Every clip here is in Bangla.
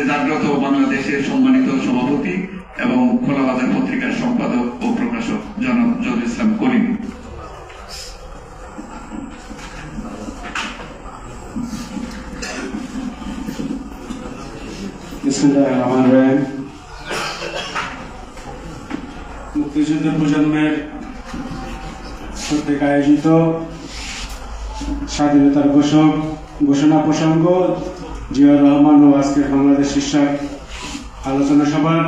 জাগ্রত বাংলাদেশের সম্মানিত সভাপতি এবং খোলাবাজার পত্রিকার সম্পাদক ও প্রকাশক জনাব জহুর ইসলাম করিম। মুক্তিযুদ্ধ প্রজন্মের কর্তৃক আয়োজিত স্বাধীনতার ঘোষক, ঘোষণা প্রসঙ্গ জিয়াউর রহমান ও আজকের বাংলাদেশ শীর্ষক আলোচনা সভার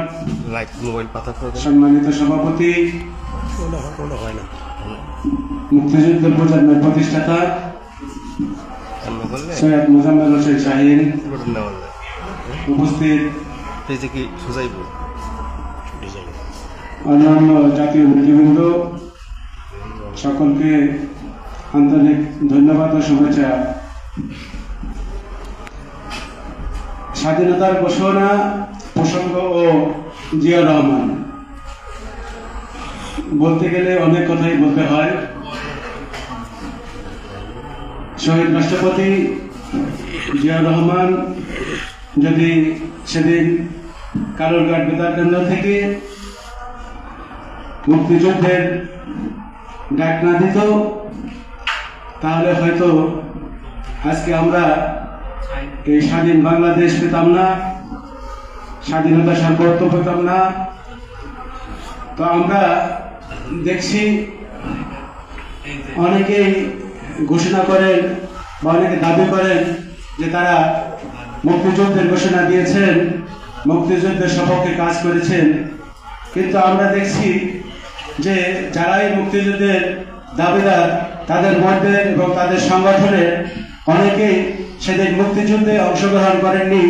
সম্মানিত সভাপতি মুক্তিযুদ্ধ প্রজন্মের প্রতিষ্ঠাতা সৈয়দ মোজাম্মেল হোসেন শাহিন উপস্থিত অন্যান্য জাতীয় নেতৃবৃন্দ সকলকে আন্তরিক ধন্যবাদ ও শুভেচ্ছা। স্বাধীনতার ঘোষণা, প্রসঙ্গ ও জিয়া রহমান। বলতে গেলে অনেক কথাই বলতে হয়। শহীদ রাষ্ট্রপতি জিয়া রহমান যদি সেদিন কালুরঘাট বেতার কেন্দ্র থেকে মুক্তিযুদ্ধের ডাক না দিত, তাহলে হয়তো আজকে আমরা এই স্বাধীন বাংলাদেশ পেতাম না, স্বাধীনতা সার্বত্ব পেতাম না। তো আমরা দেখছি অনেকেই ঘোষণা করেন বা অনেকে দাবি করেন যে তারা মুক্তিযুদ্ধের ঘোষণা দিয়েছেন, মুক্তিযুদ্ধের সপক্ষে কাজ করেছেন। কিন্তু আমরা দেখছি যে যারাই মুক্তিযুদ্ধের দাবিদার, তাদের মধ্যে এবং তাদের সংগঠনের অনেকেই সেদিন মুক্তিযুদ্ধে অংশগ্রহণ করেননি।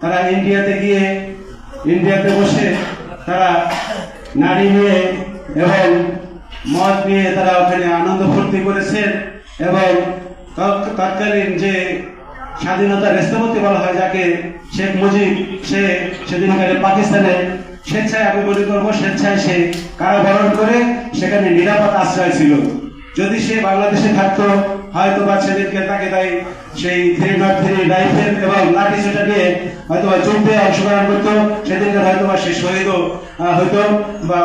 তারা ইন্ডিয়াতে গিয়ে, ইন্ডিয়াতে বসে তারা নারী নিয়ে এবং মদ নিয়ে তারা ওখানে আনন্দ ফুর্তি করেছেন এবং তৎকালীন যে স্বাধীনতার রেস্তপতি বলা হয়, যাকে শেখ মুজিব, সে সেদিনকালে পাকিস্তানে স্বেচ্ছায় আমি মনে করব, স্বেচ্ছায় সে কারাবরণ করে সেখানে নিরাপদ আশ্রয় ছিল। যদি সে বাংলাদেশে থাকতো হয়তো বা সেদিনকে তাকে তাই সেই রাইফেল এবং লাঠি সেটা দিয়ে হয়তো বা যুদ্ধে অংশগ্রহণ করতো। সেদিনকে হয়তো বা সে হইতো হয়তো বা